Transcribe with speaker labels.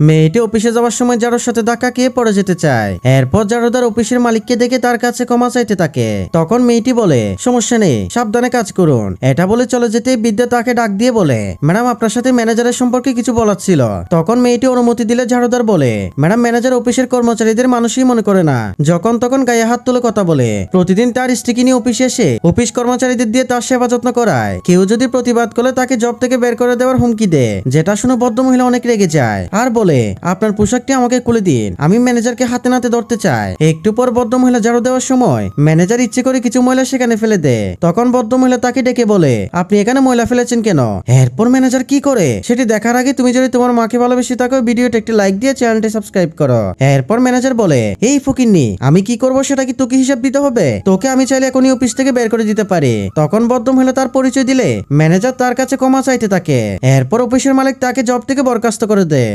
Speaker 1: মেয়েটি অফিসে যাওয়ার সময় জারোর সাথে ধাক্কা খেয়ে পড়ে যেতে চায়। এরপর জারোদার অফিসের মালিককে দেখে তার কাছে ক্ষমা চাইতে থাকে। তখন মেয়েটি বলে, সমস্যা নেই, সাবধানে কাজ করুন। এটা বলে চলে যেতে বিদ্যা তাকে ডাক দিয়ে বলে, ম্যাডাম, আপনার সাথে ম্যানেজারের সম্পর্কে কিছু বলার ছিল। তখন মেয়েটি অনুমতি দিলে ঝাড়ুদার বলে, ম্যাডাম, ম্যানেজার অফিসের কর্মচারীদের মানুষই মনে করে না। যখন তখন গায়ে হাত তুলে কথা বলে, প্রতিদিন তার স্ত্রীকে নিয়ে অফিসে এসে অফিস কর্মচারীদের দিয়ে তার সেবা যত্ন করায়। কেউ যদি প্রতিবাদ করলে তাকে জব থেকে বের করে দেওয়ার হুমকি দেয়, যেটা শুনে বদ্ধ মহিলা অনেক রেগে যায়। আর আপনার পোশাকটি আমাকে খুলে দিন। আমি ম্যানেজারকে হাতে নাতে ধরতে চাই। একটু পর বদ্ধ মহিলা ঝাড়ু দেওয়ার সময় ম্যানেজার ইচ্ছে করে কিছু মহিলা সেখানে ফেলে দেয়। তখন বদ্ধ মহিলা তাকে ডেকে বলে, আপনি এখানে মহিলা ফেলেছেন কেন? এরপর ম্যানেজার কি করে? সেটি দেখার আগে তুমি যদি তোমার মাকে ভালোবেসে থাকো ভিডিওটা একটি লাইক দিয়ে চ্যানেলটি সাবস্ক্রাইব করো। এরপর ম্যানেজার বলে, এই ফকিন্নি, আমি কি করব সেটা কি তোকে হিসাব দিতে হবে? তোকে আমি চাইলে এখনই অফিস থেকে বের করে দিতে পারি। তখন বদ্ধ মহিলা তার পরিচয় দিলে, ম্যানেজার তার কাছে ক্ষমা চাইতে থাকে। এরপর অফিসের মালিক তাকে জব থেকে বরখাস্ত করে দেয়।